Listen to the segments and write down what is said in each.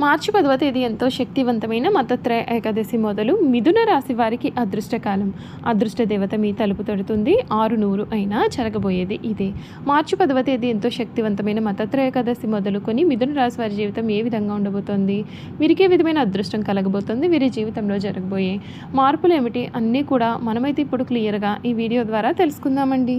మార్చి పదవ తేదీ ఎంతో శక్తివంతమైన మతత్రయ ఏకాదశి మొదలు మిథున రాశి వారికి అదృష్టకాలం. అదృష్ట దేవత మీ తలుపు తడుతుంది. ఆరు నూరు అయినా జరగబోయేది ఇదే. మార్చి పదవ తేదీ ఎంతో శక్తివంతమైన మతత్రయ ఏకాదశి మొదలుకొని మిథున రాశి వారి జీవితం ఏ విధంగా ఉండబోతోంది? వీరికే విధమైన అదృష్టం కలగబోతోంది. వీరి జీవితంలో జరగబోయే మార్పులు ఏమిటి? అన్నీ కూడా మనమైతే ఇప్పుడు క్లియర్గా ఈ వీడియో ద్వారా తెలుసుకుందామండి.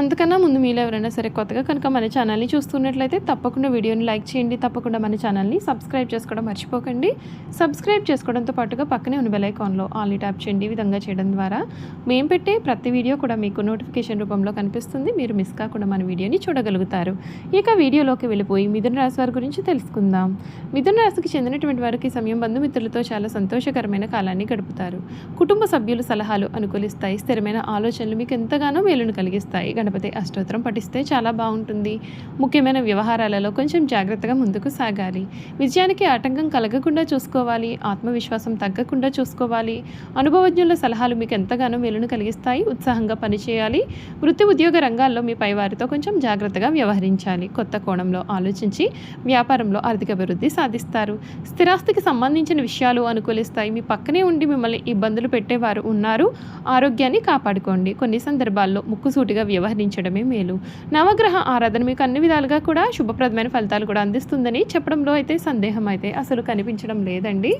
అంతకన్నా ముందు మీలో ఎవరైనా సరే కొత్తగా కనుక మన ఛానల్ని చూస్తున్నట్లయితే తప్పకుండా వీడియోని లైక్ చేయండి తప్పకుండా మన ఛానల్ని సబ్స్క్రైబ్ చేసుకోవడం మర్చిపోకండి. సబ్స్క్రైబ్ చేసుకోవడంతో పాటుగా పక్కనే ఉన్న బెలైకాన్లో ఆల్ని ట్యాప్ చేయండి ఈ విధంగా చేయడం ద్వారా. మేము పెట్టే ప్రతి వీడియో కూడా మీకు నోటిఫికేషన్ రూపంలో కనిపిస్తుంది. మీరు మిస్ కాకుండా మన వీడియోని చూడగలుగుతారు. ఇక వీడియోలోకి వెళ్ళిపోయి మిథున రాశి వారి గురించి తెలుసుకుందాం. మిథున రాశికి చెందినటువంటి వారికి సమయం బంధుమిత్రులతో చాలా సంతోషకరమైన కాలాన్ని గడుపుతారు. కుటుంబ సభ్యుల సలహాలు అనుకూలిస్తాయి. స్థిరమైన ఆలోచనలు మీకు ఎంతగానో మేలును కలిగిస్తాయి. గణపతి అష్టోత్తరం పఠిస్తే చాలా బాగుంటుంది. ముఖ్యమైన వ్యవహారాలలో కొంచెం జాగ్రత్తగా ముందుకు సాగాలి. విజయానికి ఆటంకం కలగకుండా చూసుకోవాలి. ఆత్మవిశ్వాసం తగ్గకుండా చూసుకోవాలి. అనుభవజ్ఞుల సలహాలు మీకు ఎంతగానో మేలును కలిగిస్తాయి. ఉత్సాహంగా పనిచేయాలి. వృత్తి ఉద్యోగ రంగాల్లో మీ పైవారితో కొంచెం జాగ్రత్తగా వ్యవహరించాలి. కొత్త కోణంలో ఆలోచించి వ్యాపారంలో ఆర్థిక అభివృద్ధి సాధిస్తారు. స్థిరాస్తికి సంబంధించిన విషయాలు అనుకూలిస్తాయి. మీ పక్కనే ఉండి మిమ్మల్ని ఇబ్బందులు పెట్టేవారు ఉన్నారు. ఆరోగ్యాన్ని కాపాడుకోండి. కొన్ని సందర్భాల్లో ముక్కుసూటిగా వ్యవహరించడమే మేలు. నవగ్రహ ఆరాధన మీకు అన్ని విధాలుగా కూడా శుభప్రదమైన ఫలితాలు కూడా అందిస్తుందని చెప్పడంలో అయితే సందేహం అయితే అసలు కనిపించడం లేదండి.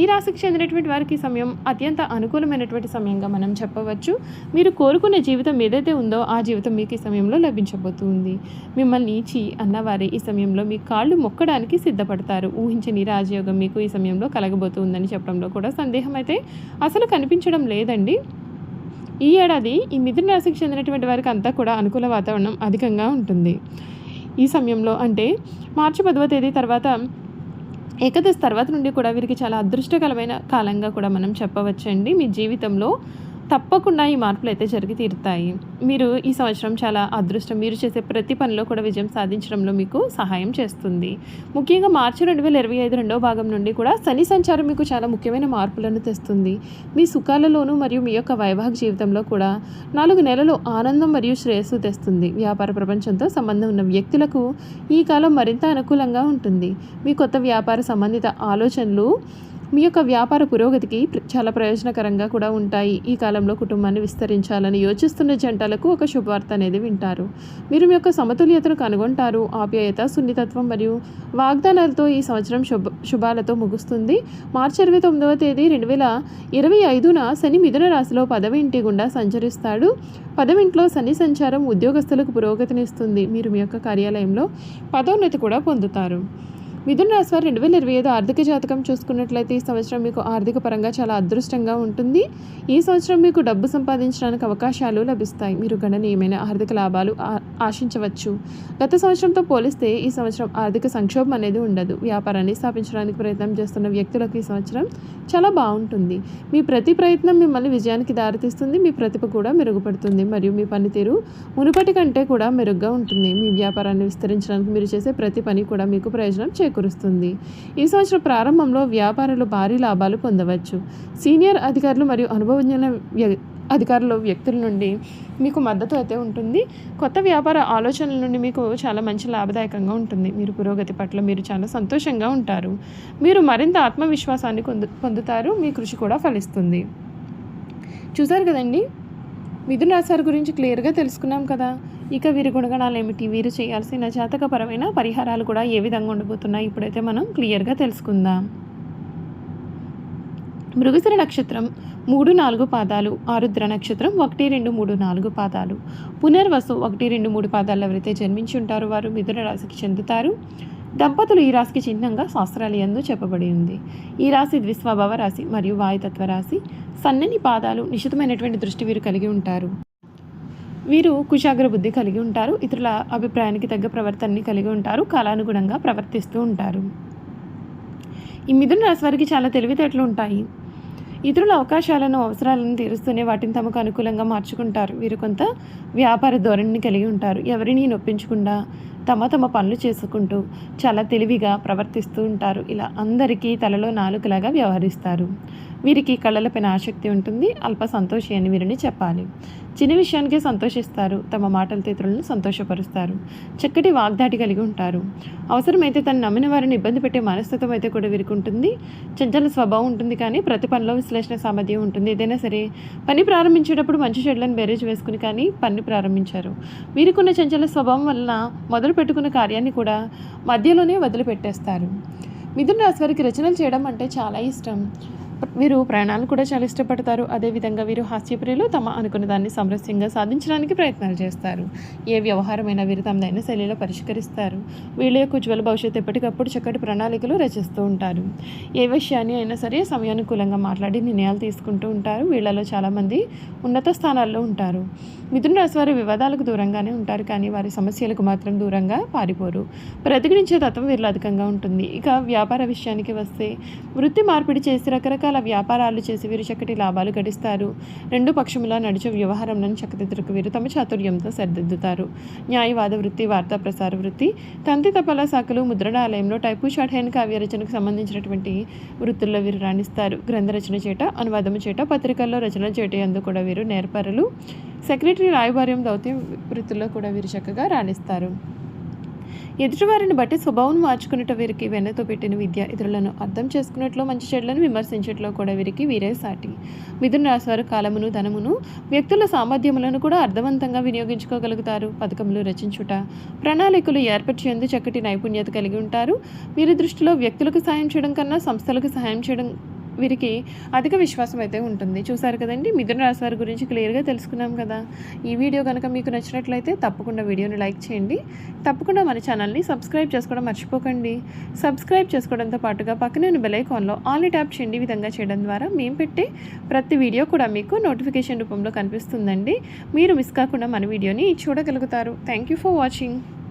ఈ రాశికి చెందినటువంటి వారికి సమయం అత్యంత అనుకూలమైనటువంటి సమయంగా మనం చెప్పవచ్చు. మీరు కోరుకునే జీవితం ఏదైతే ఉందో ఆ జీవితం మీకు ఈ సమయంలో లభించబోతుంది. మిమ్మల్ని చీ అన్నవారే ఈ సమయంలో మీ కాళ్ళు మొక్కడానికి సిద్ధపడతారు. ఊహించని రాజయోగం మీకు ఈ సమయంలో కలగబోతుందని చెప్పడంలో కూడా సందేహం అయితే అసలు కనిపించడం లేదండి. ఈ ఏడాది ఈ మిథున రాశికి చెందినటువంటి వారికి అంతా కూడా అనుకూల వాతావరణం అధికంగా ఉంటుంది. ఈ సమయంలో అంటే మార్చి పదవ తేదీ తర్వాత ఏకాదశి తర్వాత నుండి కూడా వీరికి చాలా అదృష్టకరమైన కాలంగా కూడా మనం చెప్పవచ్చండి. మీ జీవితంలో తప్పకుండా ఈ మార్పులు అయితే జరిగి తీరుతాయి. మీరు ఈ సంవత్సరం చాలా అదృష్టం. మీరు చేసే ప్రతి పనిలో కూడా విజయం సాధించడంలో మీకు సహాయం చేస్తుంది. ముఖ్యంగా మార్చి రెండు వేల ఇరవై ఐదు రెండవ భాగం నుండి కూడా శని సంచారం మీకు చాలా ముఖ్యమైన మార్పులను తెస్తుంది. మీ సుఖాలలోనూ మరియు మీ యొక్క వైవాహిక జీవితంలో కూడా నాలుగు నెలలు ఆనందం మరియు శ్రేయస్సు తెస్తుంది. వ్యాపార ప్రపంచంతో సంబంధం ఉన్న వ్యక్తులకు ఈ కాలం మరింత అనుకూలంగా ఉంటుంది. మీ కొత్త వ్యాపార సంబంధిత ఆలోచనలు మీ యొక్క వ్యాపార పురోగతికి చాలా ప్రయోజనకరంగా కూడా ఉంటాయి. ఈ కాలంలో కుటుంబాన్ని విస్తరించాలని యోచిస్తున్న జంటలకు ఒక శుభవార్త అనేది వింటారు. మీరు మీ యొక్క సమతుల్యతను కనుగొంటారు. ఆప్యాయత సున్నితత్వం మరియు వాగ్దానాలతో ఈ సంవత్సరం శుభ శుభాలతో ముగుస్తుంది. మార్చి ఇరవై తొమ్మిదవ తేదీ రెండు వేల ఇరవై ఐదున శని మిథున రాశిలో పదవి ఇంటి గుండా సంచరిస్తాడు. పదవింట్లో శని సంచారం ఉద్యోగస్తులకు పురోగతినిస్తుంది మీరు మీ యొక్క కార్యాలయంలో పదోన్నతి కూడా పొందుతారు. మిథున రాశి వారు రెండు వేల ఇరవై ఐదు ఆర్థిక జాతకం చూసుకున్నట్లయితే ఈ సంవత్సరం మీకు ఆర్థిక పరంగా చాలా అదృష్టంగా ఉంటుంది. ఈ సంవత్సరం మీకు డబ్బు సంపాదించడానికి అవకాశాలు లభిస్తాయి. మీరు గణనీయమైన ఆర్థిక లాభాలు ఆ- ఆశించవచ్చు. గత సంవత్సరంతో పోలిస్తే ఈ సంవత్సరం ఆర్థిక సంక్షోభం అనేది ఉండదు. వ్యాపారాన్ని స్థాపించడానికి ప్రయత్నం చేస్తున్న వ్యక్తులకు ఈ సంవత్సరం చాలా బాగుంటుంది. మీ ప్రతి ప్రయత్నం మిమ్మల్ని విజయానికి దారితీస్తుంది. మీ ప్రతిభ కూడా మెరుగుపడుతుంది. మరియు మీ పనితీరు మునుపటి కంటే కూడా మెరుగ్గా ఉంటుంది. మీ వ్యాపారాన్ని విస్తరించడానికి మీరు చేసే ప్రతి పని కూడా మీకు ప్రయోజనం చేకూరుస్తుంది. ఈ సంవత్సరం ప్రారంభంలో వ్యాపారులు భారీ లాభాలు పొందవచ్చు. సీనియర్ అధికారులు మరియు అనుభవజ్ఞుల వ్య- అధికారులు వ్యక్తుల నుండి మీకు మద్దతు అయితే ఉంటుంది. కొత్త వ్యాపార ఆలోచనల నుండి మీకు చాలా మంచి లాభదాయకంగా ఉంటుంది. మీరు పురోగతి పట్ల మీరు చాలా సంతోషంగా ఉంటారు. మీరు మరింత ఆత్మవిశ్వాసాన్ని పొందు పొందుతారు. మీ కృషి కూడా ఫలిస్తుంది. చూసారు కదండి? మిథున రాశి గురించి క్లియర్గా తెలుసుకున్నాం కదా. ఇక వీరి గుణగణాలు ఏమిటి? వీరు చేయాల్సిన జాతకపరమైన పరిహారాలు కూడా ఏ విధంగా ఉండబోతున్నాయి ఇప్పుడైతే మనం క్లియర్గా తెలుసుకుందాం. మృగశిర నక్షత్రం మూడు నాలుగు పాదాలు ఆరుద్ర నక్షత్రం ఒకటి రెండు మూడు నాలుగు పాదాలు. పునర్వసు ఒకటి రెండు మూడు పాదాలు ఎవరైతే జన్మించి ఉంటారో వారు మిథున రాశికి చెందుతారు. దంపతులు ఈ రాశికి చిహ్నంగా శాస్త్రాలయందు చెప్పబడి ఉంది. ఈ రాశి ద్విస్వభావ రాశి మరియు వాయుతత్వ రాశి. సన్నని పాదాలు నిశితమైనటువంటి దృష్టి వీరు కలిగి ఉంటారు. వీరు కుశాగ్ర బుద్ధి కలిగి ఉంటారు. ఇతరుల అభిప్రాయానికి తగ్గ ప్రవర్తనని కలిగి ఉంటారు. కాలానుగుణంగా ప్రవర్తిస్తూ ఉంటారు. ఈ మిథున రాశి వారికి చాలా తెలివితేటలు ఉంటాయి. ఇతరుల అవకాశాలను అవసరాలను తీరుస్తూనే వాటిని తమకు అనుకూలంగా మార్చుకుంటారు. వీరు కొంత వ్యాపార ధోరణిని కలిగి ఉంటారు. ఎవరిని నొప్పించకుండా తమ తమ పనులు చేసుకుంటూ చాలా తెలివిగా ప్రవర్తిస్తూ ఉంటారు. ఇలా అందరికీ తలలో నాలుకలాగా వ్యవహరిస్తారు. వీరికి కళలపైన ఆసక్తి ఉంటుంది అల్ప సంతోషి అని వీరిని చెప్పాలి. చిన్న విషయానికే సంతోషిస్తారు తమ మాటల తీతులను సంతోషపరుస్తారు. చక్కటి వాగ్దాటి కలిగి ఉంటారు. అవసరమైతే తను నమ్మిన వారిని ఇబ్బంది పెట్టే మనస్తత్వం అయితే కూడా వీరికి ఉంటుంది. చంచల స్వభావం ఉంటుంది కానీ ప్రతి పనిలో విశ్లేషణ సామర్థ్యం ఉంటుంది. ఏదైనా సరే పని ప్రారంభించేటప్పుడు మంచి చెడులను బేరేజ్ వేసుకుని కానీ పని ప్రారంభించారు. వీరికున్న చంచల స్వభావం వలన మొదలు పెట్టుకున్న కార్యాన్ని కూడా మధ్యలోనే వదిలిపెట్టేస్తారు. మిథున రాశి వారికి రచనలు చేయడం అంటే చాలా ఇష్టం. వీరు ప్రయాణాలు కూడా చాలా ఇష్టపడతారు. అదేవిధంగా వీరు హాస్యప్రియులు తమ అనుకున్న దాన్ని సమరస్యంగా సాధించడానికి ప్రయత్నాలు చేస్తారు. ఏ వ్యవహారమైనా వీరు తమదైన శైలిలో పరిష్కరిస్తారు. వీళ్ళ యొక్క ఉజ్వల భవిష్యత్తు ఎప్పటికప్పుడు చక్కటి ప్రణాళికలు రచిస్తూ ఉంటారు. ఏ విషయాన్ని అయినా సరే సమయానుకూలంగా మాట్లాడి నిర్ణయాలు తీసుకుంటూ ఉంటారు. వీళ్ళలో చాలామంది ఉన్నత స్థానాల్లో ఉంటారు. మిథున రాశి వారి వివాదాలకు దూరంగానే ఉంటారు కానీ వారి సమస్యలకు మాత్రం దూరంగా పారిపోరు. ప్రతిఘటించే తత్వం వీరిలో అధికంగా ఉంటుంది. ఇక వ్యాపార విషయానికి వస్తే వృత్తి మార్పిడి చేసి రకరకాల వ్యాపారాలు చేసి వీరు చక్కటి లాభాలు గడిస్తారు. రెండు పక్షముల నడిచే వ్యవహారంలో చక్కదిద్దరకు వీరు తమ చాతుర్యంతో సరిదిద్దుతారు. న్యాయవాద వృత్తి వార్తా ప్రసార వృత్తి తంతి తపాలా శాఖలు ముద్రణాలయంలో టైపు షార్ట్ కావ్య రచనకు సంబంధించినటువంటి వృత్తుల్లో వీరు రాణిస్తారు. గ్రంథ రచన చేట అనువాదము చేట పత్రికల్లో రచన చేట అందు కూడా వీరు నేర్పరులు సెక్రటరీ రాయబార్యం దౌత్యం వృత్తుల్లో కూడా వీరు చక్కగా రాణిస్తారు. ఎదుటివారిని బట్టి స్వభావం మార్చుకునేట వీరికి వెన్నతో పెట్టిన విద్య ఇతరులను అర్థం చేసుకున్నట్లు మంచి చెడులను విమర్శించట్లో కూడా వీరికి వీరే సాటి. మిథున రాశివారు కాలమును ధనమును వ్యక్తుల సామర్థ్యములను కూడా అర్థవంతంగా వినియోగించుకోగలుగుతారు. పథకములు రచించుట ప్రణాళికలు ఏర్పరిచేందు చక్కటి నైపుణ్యత కలిగి ఉంటారు. వీరి దృష్టిలో వ్యక్తులకు సాయం చేయడం కన్నా సంస్థలకు సహాయం చేయడం వీరికి అధిక విశ్వాసం అయితే ఉంటుంది. చూసారు కదండి? మిథున రాశి వారి గురించి క్లియర్గా తెలుసుకున్నాం కదా. ఈ వీడియో కనుక మీకు నచ్చినట్లయితే తప్పకుండా వీడియోని లైక్ చేయండి. తప్పకుండా మన ఛానల్ని సబ్స్క్రైబ్ చేసుకోవడం మర్చిపోకండి. సబ్స్క్రైబ్ చేసుకోవడంతో పాటుగా పక్కనే బెలైకాన్లో ఆల్ని ట్యాప్ చేయండి. విధంగా చేయడం ద్వారా మేము పెట్టే ప్రతి వీడియో కూడా మీకు నోటిఫికేషన్ రూపంలో కనిపిస్తుందండి. మీరు మిస్ కాకుండా మన వీడియోని చూడగలుగుతారు. Thank you for watching.